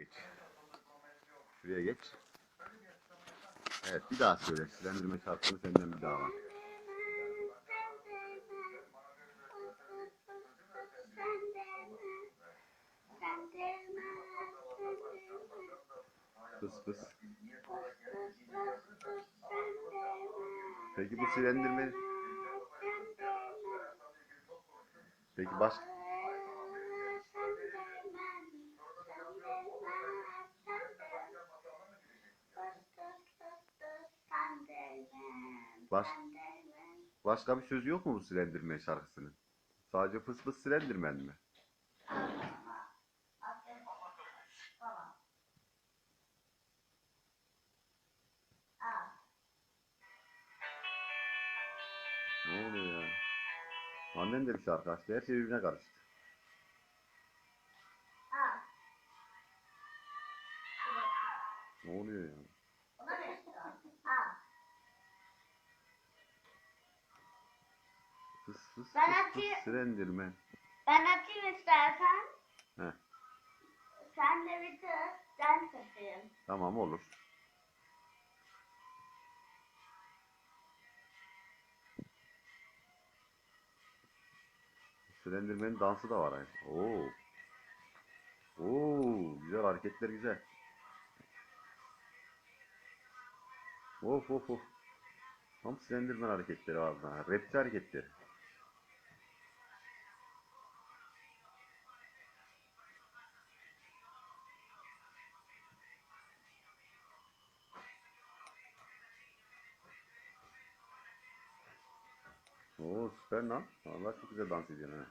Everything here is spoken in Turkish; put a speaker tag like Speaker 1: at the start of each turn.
Speaker 1: Geç. Şuraya geç. Evet bir daha söyle. Silendirme şarkını senden bir daha var. Fıs fıs. Peki bu silendirme... Peki baş... Baş... Başka bir sözü yok mu bu silendirme şarkısının? Sadece fıs fıs silendirmen mi? Ne oluyor ya? Annen de bir şarkı açtı. Her şey birbirine karıştı. Ne oluyor ya? Fıs fıs
Speaker 2: Ben
Speaker 1: fıs fıs
Speaker 2: açayım.
Speaker 1: silendirme.
Speaker 2: Ben açayım istersen.
Speaker 1: Heh,
Speaker 2: Sen de bitir. Ben satayım.
Speaker 1: tamam olur. Silendirmenin dansı da var aynı. Oo. Oo, güzel hareketler güzel. Of of of. Tam silendirmen hareketleri var. Rapçi hareketleri. Oo süper lan. Vallahi çok güzel dans ediyorsun ha.